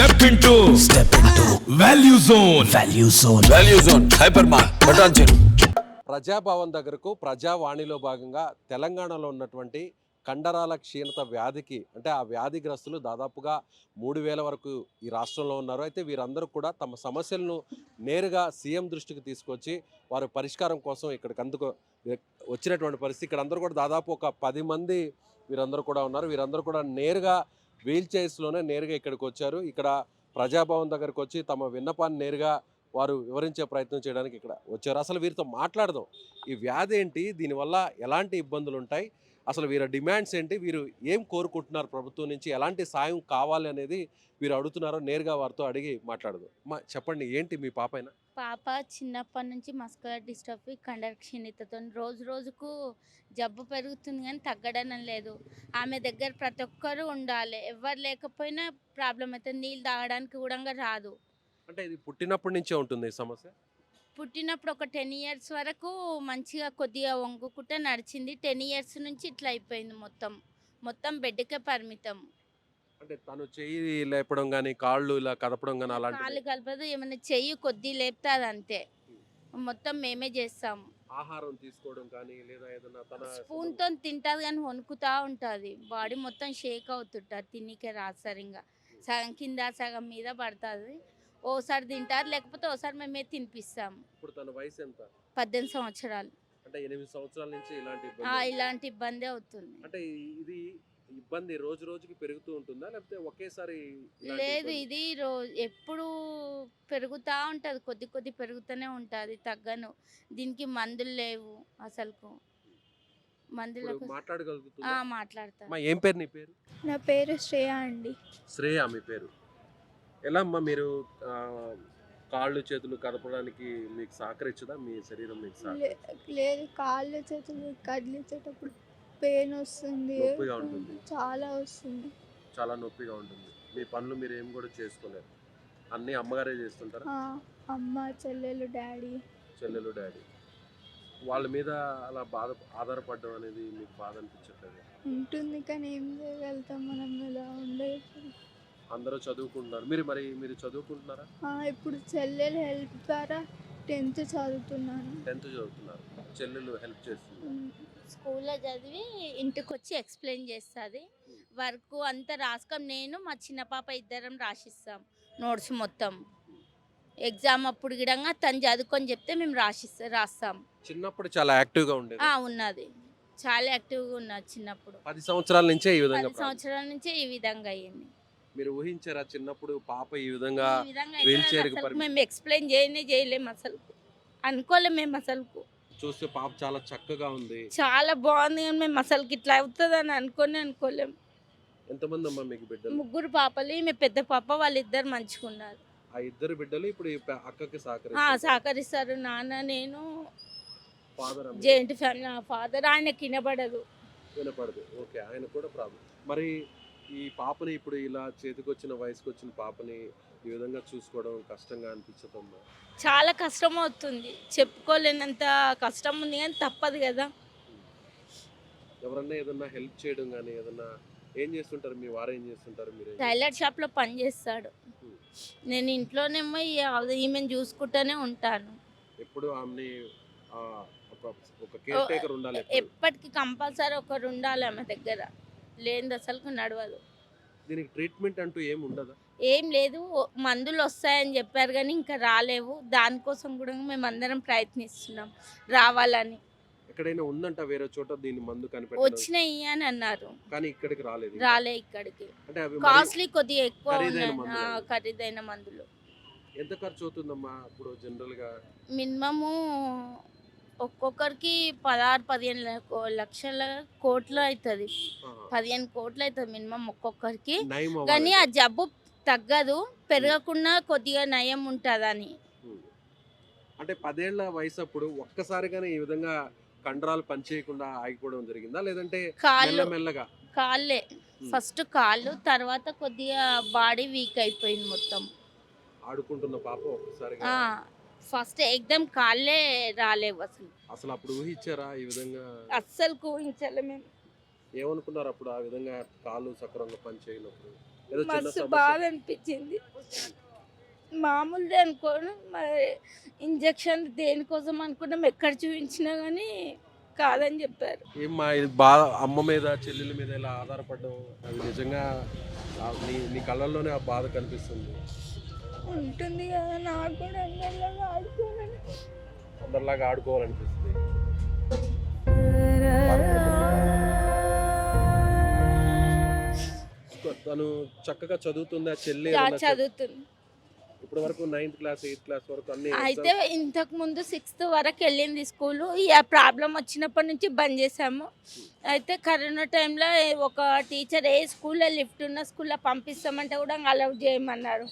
Step into step into value zone value zone value zone hyper mart బటాన్ చెరు ప్రజాభవన్ దగ్గరకు ప్రజావాణిలో భాగంగా తెలంగాణలో ఉన్నటువంటి కండరాల క్షీణత వ్యాధికి అంటే ఆ వ్యాధిగ్రస్తులు దాదాపుగా మూడు వేల వరకు ఈ రాష్ట్రంలో ఉన్నారు. అయితే వీరందరూ కూడా తమ సమస్యలను నేరుగా సీఎం దృష్టికి తీసుకొచ్చి వారు పరిష్కారం కోసం ఇక్కడికి అందుకు వచ్చినటువంటి పరిస్థితి. ఇక్కడ అందరూ కూడా దాదాపు ఒక పది మంది వీరందరూ కూడా ఉన్నారు. వీరందరూ కూడా నేరుగా వీల్ చైర్స్లోనే నేరుగా ఇక్కడికి వచ్చారు ఇక్కడ ప్రజాభవన్ దగ్గరకు వచ్చి తమ విన్నపాన్ని నేరుగా వారు వివరించే ప్రయత్నం చేయడానికి ఇక్కడ వచ్చారు. అసలు వీరితో మాట్లాడదాం. ఈ వ్యాధి ఏంటి? దీనివల్ల ఎలాంటి ఇబ్బందులు ఉంటాయి అసలు వీరి డిమాండ్స్ ఏంటి? వీరు ఏం కోరుకుంటున్నారు ప్రభుత్వం నుంచి? ఎలాంటి సాయం కావాలి అనేది వీరు అడుగుతున్నారో నేరుగా వారితో అడిగి మాట్లాడదాం. మా చెప్పండి ఏంటి మీ పాపైన పాప చిన్నప్పటి నుంచి మస్కులర్ డిస్ట్రఫీ కండర క్షీణతతో రోజు రోజుకు జబ్బు పెరుగుతుంది కానీ తగ్గడం లేదు. ఆమె దగ్గర ప్రతి ఒక్కరూ ఉండాలి. ఎవరు లేకపోయినా ప్రాబ్లం అవుతుంది. నీళ్ళు తాగడానికి కూడా రాదు. అంటే ఇది పుట్టినప్పటి నుంచే ఉంటుంది సమస్య? పుట్టినప్పుడు ఒక టెన్ ఇయర్స్ వరకు మంచిగా కొద్దిగా వంగుకుంటే నడిచింది. టెన్ ఇయర్స్ నుంచి ఇట్లా అయిపోయింది మొత్తం. మొత్తం బెడ్కే పరిమితం. అంటే తను చెయ్యి లేపడం కానీ కాళ్ళు ఇలా కదపడం కానీ కాళ్ళు అలాంటి కలపదు ఏమైనా చెయ్యి కొద్ది లేపుతుంది అంతే. మొత్తం మేమే చేస్తాము ఆహారం తీసుకోవడం కానీ లేదా ఏదైనా తన స్పూన్తో తింటుంది కానీ వణుకుతా ఉంటుంది. బాడీ మొత్తం షేక్ అవుతుంటారు తిన్నికే రాదు సరిగా సగం కింద సగం మీద పడుతుంది. ఓసారి తింటారు లేకపోతే ఓసారి మేమే తినిపిస్తాం. ఇప్పుడు తన వయసు ఎంత? పద్దెనిమిది సంవత్సరాలు. అంటే ఎనిమిది సంవత్సరాల నుంచి ఇలాంటి ఆ, ఇబ్బంది ఇలాంటి ఇబ్బంది అవుతుంది. అంటే ఇది ఇబ్బంది రోజు రోజుకి పెరుగుతూ ఉంటుందా లేకపోతే ఒకేసారి ఇలాంటి లేదు ఇబ్బంది? ఇది రో ఎప్పుడు పెరుగుతూ ఉంటుంది కొద్ది కొద్ది పెరుగుతూనే ఉంటుంది తగ్గను. దీనికి మందులు లేవు అసలుకు. మందులకు ఇప్పుడు మాట్లాడగలుగుతుందా? ఆ, మాట్లాడతా. అమ్మా ఏం పేరు నీ పేరు? నా పేరు శ్రేయ అండి. శ్రేయ మీ పేరు? ఎలా అమ్మా మీరు కాళ్ళు చేతులు కదపడానికి మీకు సహకరించదా? మీ శరీరం మీకు? లేదు కాళ్ళు చేతులు కదిలించేటప్పుడు పెయిన్ వస్తుంది. నొప్పిగా ఉంటుంది. చాలా వస్తుంది. చాలా నొప్పిగా ఉంటుంది. మీ పనులు మీరు ఏం కూడా చేసుకోలేరు. అన్నీ అమ్మగారే చేస్తుంటారా? అమ్మ చెల్లెలు డాడీ. చెల్లెలు డాడీ. వాళ్ళ మీద అలా బాధ ఆధారపడడం అనేది మీకు బాధ అనిపించట్లేదు? ఉంటుంది కానీ ఏం చేయగలుగుతాం? మనం ఇలా ఉండే అందరూ చదువుకుంటున్నారు. మీరు మరి మీరు చదువుకుంటున్నారా? ఆ, ఇప్పుడు చెల్లెలు హెల్ప్ ద్వారా టెన్త్ చదువుతున్నాను టెన్త్ చదువుతున్నారు. చెల్లెలు హెల్ప్ చేస్తుంది. స్కూల్లో చదివి ఇంటికి వచ్చి ఎక్స్ప్లెయిన్ చేస్తుంది. వర్క్ అంతా రాసుకొని నేను మా చిన్న పాప ఇద్దరం రాసిస్తాం నోట్స్ మొత్తం. ఎగ్జామ్ అప్పుడు గిడంగా తను చదువుకొని చెప్తే మేము రాసిస్తా రాస్తాం. చిన్నప్పుడు చాలా యాక్టివ్గా ఉండేది. ఆ, ఉన్నది. చాలా యాక్టివ్గా ఉన్నది చిన్నప్పుడు. పది సంవత్సరాల నుంచే ఈ విధంగా. సంవత్సరాల నుంచే ఈ విధంగా అయ్యింది మీరు ఊహించారా చిన్నప్పుడు పాప ఈ విధంగా అసలు మేము ఎక్స్ప్లెయిన్ చేయనే చేయలేము అసలు. అనుకోలేము మేము అసలుకు. చూస్తే పాప చాలా చక్కగా ఉంది. చాలా బాగుంది కానీ మేము అసలుకి ఇట్లా అవుతుంది అని అనుకొని అనుకోలేము ఎంతమంది అమ్మా మీకు బిడ్డలు? ముగ్గురు పాపలు ఈమె పెద్ద పాప వాళ్ళిద్దరు మంచుకున్నారు ఆ ఇద్దరు బిడ్డలు ఇప్పుడు ఈ ప- అక్కకి ఆ, సహకరిస్తారు. సహకరిస్తారు నాన్న నేను ఫాదర్ జెయింట్ ఫ్యామిలీ ఫాదర్ ఆయన కినబడదు వినపడదు. ఓకే ఆయన కూడా ప్రాబ్లం. మరి ఈ పాపని ఇప్పుడు ఇలా చేతికొచ్చిన వయసుకు వచ్చిన పాపని ఈ విధంగా చూసుకోవడం కష్టంగా అనిపించదమ్మా చాలా కష్టం అవుతుంది చెప్పుకోలేనంత కష్టం ఉంది కానీ తప్పదు కదా. ఎవరన్నా ఏదన్నా హెల్ప్ చేయడం కానీ ఏదన్నా ఏం చేస్తుంటారు? మీ వారు ఏం చేస్తుంటారు? మీరు టైలర్ షాప్లో పని చేస్తాడు. నేను ఇంట్లోనేమో ఈ- ఈమెను చూసుకుంటూనే ఉంటాను. ఎప్పుడు ఆమెని ఆ, ఒక- ఒక కేర్ టేకర్ ఉండాలి. ఎప్పటికీ కంపల్సరీ ఒకరు ఉండాలి ఆమె దగ్గర. లేనిది అసలు నడవదు. దీనికి ట్రీట్మెంట్ అంటూ ఏమి ఉండదా? ఏం లేదు మందులు వస్తాయని చెప్పారు కానీ ఇంకా రాలేవు. దానికోసం కూడా మేము అందరం ప్రయత్నిస్తున్నాం రావాలని. ఎక్కడైనా ఉందంట వేరే చోట దీని మందు కనిపెట్టడం? వచ్చినాయి అని అన్నారు. కానీ ఇక్కడికి రాలేదు. రాలే ఇక్కడికి. అంటే అవి మరి కాస్ట్లీ కొద్దిగా ఎక్కువ ఖరీదైన ఉన్నాయి. ఆ. ఖరీదైన మందులు. ఎంత ఖర్చు అవుతుందమ్మా ఇప్పుడు జనరల్గా మినిమము ఒక్కొక్కరికి పదహారు పదిహేను లక్ష- లక్షల కోట్లు అవుతుంది పదిహేను కోట్లు అవుతుంది మినిమం ఒక్కొక్కరికి. కానీ ఆ. జబ్బు తగ్గదు పెరగకుండా కొద్దిగా నయం ఉంటుందని. అంటే పదేళ్ళ వయసు అప్పుడు ఒక్కసారిగానే ఈ విధంగా కండరాలు పనిచేయకుండా ఆగిపోవడం జరిగిందా? లేదంటే కాళ్ళు. మెల్లమెల్లగా కాళ్ళే. ఫస్ట్ కాళ్ళు తర్వాత కొద్దిగా బాడీ వీక్ అయిపోయింది మొత్తం. ఆడుకుంటున్న పాప ఒక్కసారిగా. ఫస్ట్ ఎగ్దమ్ కాళ్ళే రాలేవు అసలు. అసలు అప్పుడు ఊహించారా ఈ విధంగా? అస్సలు ఊహించలే మేము. ఏమనుకున్నారు అప్పుడు ఆ విధంగా కాళ్ళు సక్రమంగా పని చేయనప్పుడు ఏదో చిన్న మస్తు సమస్య. బాధ అనిపించింది. మామూలుదే అనుకోను మరి ఇంజక్షన్ దేనికోసం అనుకున్నాం ఎక్కడ చూపించినా కానీ కాదని చెప్పారు. ఏమ్మా ఇది బాధ అమ్మ మీద చెల్లెల మీద ఇలా ఆధారపడడం? అది నిజంగా ఆ నీ నీ కళ్ళల్లోనే ఆ బాధ కనిపిస్తుంది. ఉంటుంది కదా నాకు కూడా అందరిలాగా ఆడుకోవాలని. అందరిలాగా ఆడుకోవాలనిపిస్తుంది. తను చక్కగా చదువుతుంది ఆ చెల్లి చదువుతుంది. ఇప్పటి వరకు నైన్త్ క్లాస్ ఎయిత్ క్లాస్ వరకు అన్ని అయితే ఇంతకు ముందు సిక్స్త్ వరకు వెళ్ళింది స్కూలు. ఈ ప్రాబ్లం వచ్చినప్పటి నుంచి బంద్ చేసాము అయితే కరోనా టైంలో ఒక టీచర్ ఏ స్కూల్లో లిఫ్ట్ ఉన్న స్కూల్లో పంపిస్తామంటే కూడా అలౌ చేయమన్నారు.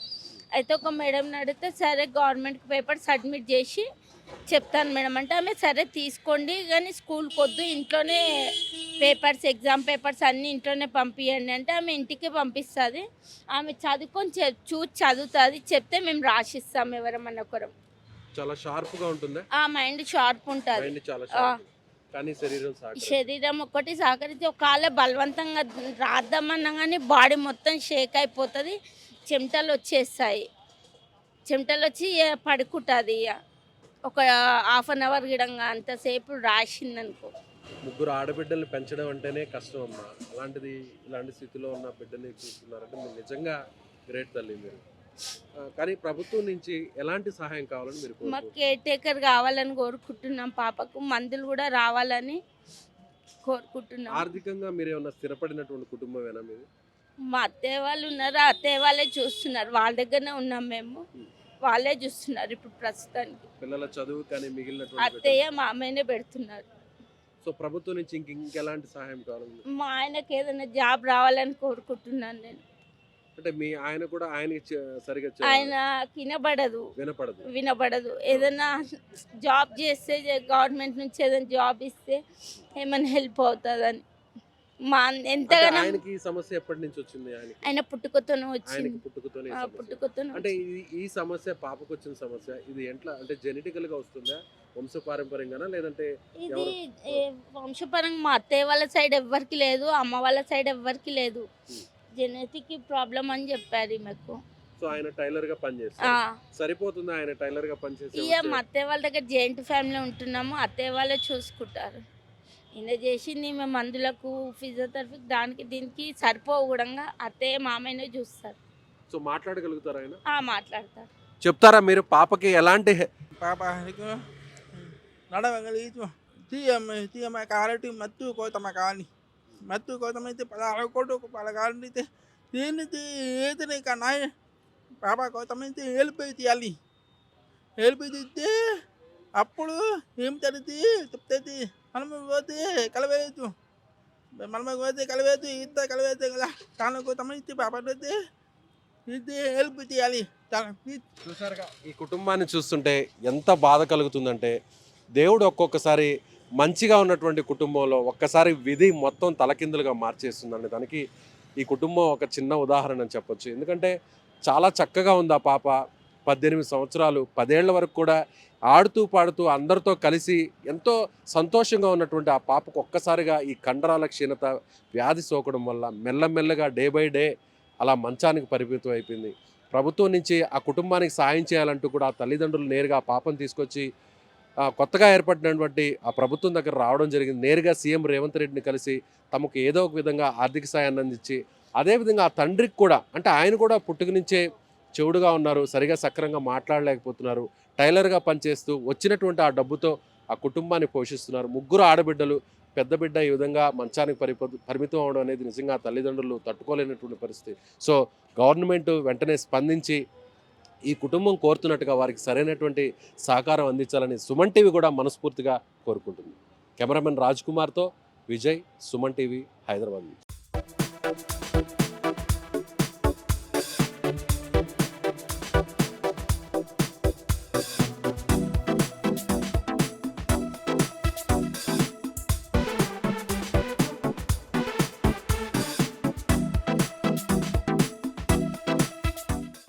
అయితే ఒక మేడం అడిగితే సరే గవర్నమెంట్కి పేపర్ సబ్మిట్ చేసి చెప్తాను మేడం. అంటే ఆమె సరే తీసుకోండి కానీ స్కూల్కి వద్దు ఇంట్లోనే పేపర్స్ ఎగ్జామ్ పేపర్స్ అన్నీ ఇంట్లోనే పంపించండి అంటే ఆమె ఇంటికి పంపిస్తుంది. ఆమె చదువుకొని చె- చూసి చదువుతుంది. చెప్తే మేము రాసిస్తాం ఎవరమన్నా ఒకరం. చాలా షార్ప్గా ఉంటుందా? ఆ మైండ్ షార్ప్ ఉంటుంది. కానీ శరీరం. శరీరం ఒకటి సహకరించి ఒకవేళ బలవంతంగా రాద్దామన్నా కానీ బాడీ మొత్తం షేక్ అయిపోతుంది. చెమటలు వచ్చేస్తాయి చెమటలు వచ్చి పడుకుంటుంది. ఇక ఒక హాఫ్ అన్ అవర్ గిడంగా అంతసేపు రాసిందనుకో. ముగ్గురు ఆడబిడ్డల్ని పెంచడం అంటేనే కష్టం అమ్మా. అలాంటిది ఇలాంటి స్థితిలో ఉన్న బిడ్డని చూస్తున్నారంటే మీరు నిజంగా గ్రేట్ తల్లి మీరు. కానీ ప్రభుత్వం నుంచి ఎలాంటి సహాయం కావాలని మీరు మాకు? కేర్ టేకర్ కావాలని కోరుకుంటున్నాం. పాపకు మందులు కూడా రావాలని కోరుకుంటున్నాం. ఆర్థికంగా మీరు ఏమన్నా స్థిరపడినటువంటి కుటుంబమేనా మీరు మా అత్తయ్య వాళ్ళు ఉన్నారు అత్తయ్య వాళ్ళే చూస్తున్నారు. వాళ్ళ దగ్గరనే ఉన్నాం మేము. వాళ్ళే చూస్తున్నారు ఇప్పుడు ప్రస్తుతానికి. పిల్లల చదువు కానీ మిగిలినటువంటి అత్తయ్య మామయ్యనే పెడుతున్నారు. సో ప్రభుత్వం నుంచి ఇంక ఇంకెలాంటి సహాయం కావాలి? మా ఆయనకి ఏదైనా జాబ్ రావాలని కోరుకుంటున్నాను నేను. అంటే మీ ఆయన కూడా ఆయనకి చే- సరిగా ఆయన వినబడదు. వినపడదు. వినబడదు. ఏదైనా జాబ్ చేస్తే గవర్నమెంట్ నుంచి ఏదైనా జాబ్ ఇస్తే ఏమైనా హెల్ప్ అవుతుందని. మా ఎంతగానో ఆయనకి ఈ సమస్య ఎప్పటి నుంచి వచ్చింది ఆయనకి? ఆయన పుట్టుకతోనే ఆయనకి వచ్చింది పుట్టుకతోనే ఈ ఆ, సమస్య. పుట్టుకతోనే అంటే ఈ ఈ సమస్య పాపకు వచ్చిన సమస్య ఇది ఎట్లా? అంటే జెనెటికల్గా వస్తుందా? వంశపారంపర్యంగానా? లేదంటే ఇది ఎవరు? ఏ, వంశపరంగా మా అత్తయ్య వాళ్ళ సైడ్ ఎవ్వరికి లేదు అమ్మ వాళ్ళ సైడ్ ఎవ్వరికి లేదు. Hmm. జెనెటిక్ ప్రాబ్లం అని చెప్పారు ఈమెకు. సో ఆయన టైలర్గా ఆ, పనిచేస్తారు సరిపోతుందా ఆయన టైలర్గా పనిచేసే ఇక వచ్చే- మా అత్తయ్య వాళ్ళ దగ్గర జాయింట్ ఫ్యామిలీ ఉంటున్నాము అత్తయ్య వాళ్ళే చూసుకుంటారు. ఈయన చేసింది మేము మందులకు ఫిజియోథెరపీకి దానికి దీనికి సరిపోవు కూడా అత్తయ్య మామయ్యనే చూస్తారు సో మాట్లాడగలుగుతారు ఆయన ఆ మాట్లాడతారు చెప్తారా మీరు పాపకి ఎలాంటి ಪಾಪ ಅದಕ್ಕೆ ನಡವಂಗಲೀತು తీయమ్మ తీయమ్మ కారటి మత్తు కోతమ్మ కాని మత్తు కోతమ్మ అయితే పదహారు కోటు పదహారు అయితే దీన్ని ఏది కన్నా పాప కోతమ్మ అయితే వెళ్ళిపోయి తీయాలి వెళ్ళిపోయి తీస్తే అప్పుడు ఏం తడితే చెప్తుంది మనం పోతే కలవేయద్దు. మనం పోతే కలవేయద్దు. ఇంత కలవేయద్దు కదా తాను తమ ఇస్తే పాప అయితే ఇది హెల్ప్ చేయాలి. చూసారుగా ఈ కుటుంబాన్ని చూస్తుంటే ఎంత బాధ కలుగుతుందంటే దేవుడు ఒక్కొక్కసారి మంచిగా ఉన్నటువంటి కుటుంబంలో ఒక్కసారి విధి మొత్తం తలకిందులుగా మార్చేస్తుందండి. దానికి ఈ కుటుంబం ఒక చిన్న ఉదాహరణ అని చెప్పొచ్చు. ఎందుకంటే చాలా చక్కగా ఉంది ఆ పాప? పద్దెనిమిది సంవత్సరాలు పదేళ్ళ వరకు కూడా ఆడుతూ పాడుతూ అందరితో కలిసి ఎంతో సంతోషంగా ఉన్నటువంటి ఆ పాపకు ఒక్కసారిగా ఈ కండరాల క్షీణత వ్యాధి సోకడం వల్ల మెల్లమెల్లగా డే బై డే అలా మంచానికి పరిమితం అయిపోయింది. ప్రభుత్వం నుంచి ఆ కుటుంబానికి సాయం చేయాలంటూ కూడా ఆ తల్లిదండ్రులు నేరుగా ఆ పాపను తీసుకొచ్చి కొత్తగా ఏర్పడినటువంటి ఆ ప్రభుత్వం దగ్గర రావడం జరిగింది. నేరుగా సీఎం రేవంత్ రెడ్డిని కలిసి తమకు ఏదో ఒక విధంగా ఆర్థిక సాయాన్ని అందించి అదేవిధంగా ఆ తండ్రికి కూడా అంటే ఆయన కూడా పుట్టుక నుంచే చెవుడుగా ఉన్నారు సరిగా సక్రంగా మాట్లాడలేకపోతున్నారు టైలర్గా పనిచేస్తూ వచ్చినటువంటి ఆ డబ్బుతో ఆ కుటుంబాన్ని పోషిస్తున్నారు. ముగ్గురు ఆడబిడ్డలు పెద్ద బిడ్డ ఈ విధంగా మంచానికి పరి పరిమితం అవడం అనేది నిజంగా తల్లిదండ్రులు తట్టుకోలేనటువంటి పరిస్థితి. సో గవర్నమెంట్ వెంటనే స్పందించి ఈ కుటుంబం కోరుతున్నట్టుగా వారికి సరైనటువంటి సహకారం అందించాలని సుమన్ టీవీ కూడా మనస్ఫూర్తిగా కోరుకుంటుంది. కెమెరామెన్ రాజ్ కుమార్తో విజయ్ సుమన్ టీవీ హైదరాబాద్